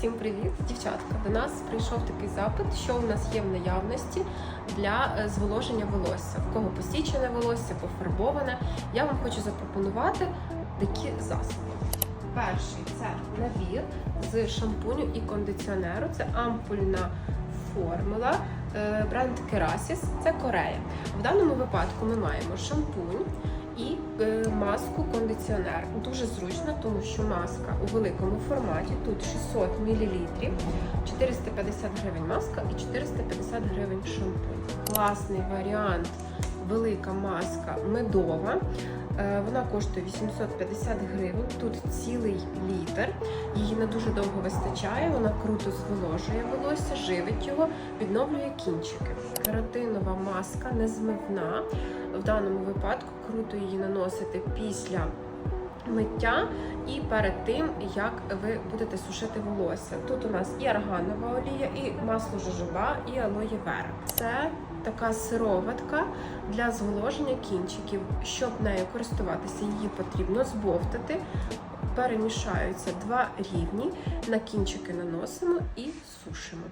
Всім привіт, дівчатка. До нас прийшов такий запит, що у нас є в наявності для е, зволоження волосся. В кого посічене волосся, пофарбоване. Я вам хочу запропонувати такі засоби. Перший це набір з шампуню і кондиціонеру. Це ампульна формула. е, Бренд Керасіс, це Корея. В даному випадку ми маємо шампунь маску кондиціонер. Дуже зручно, тому що маска у великому форматі. Тут 600 мл, 450 гривень маска і 450 гривень шампунь. Класний варіант. Велика маска медова. Е, Вона коштує 850 гривень. Тут цілий літр. Її не дуже довго вистачає. Вона круто зволожує волосся, живить його, відновлює кінчики. Каротинова маска незмивна. В даному випадку круто її наносити після миття і перед тим, як ви будете сушити волосся. Тут у нас і арганова олія, і масло жожоба, і алоє вера. Це така сироватка для зволоження кінчиків. Щоб нею користуватися, її потрібно збовтати. Перемішаються два рівні, на кінчики наносимо і сушимо.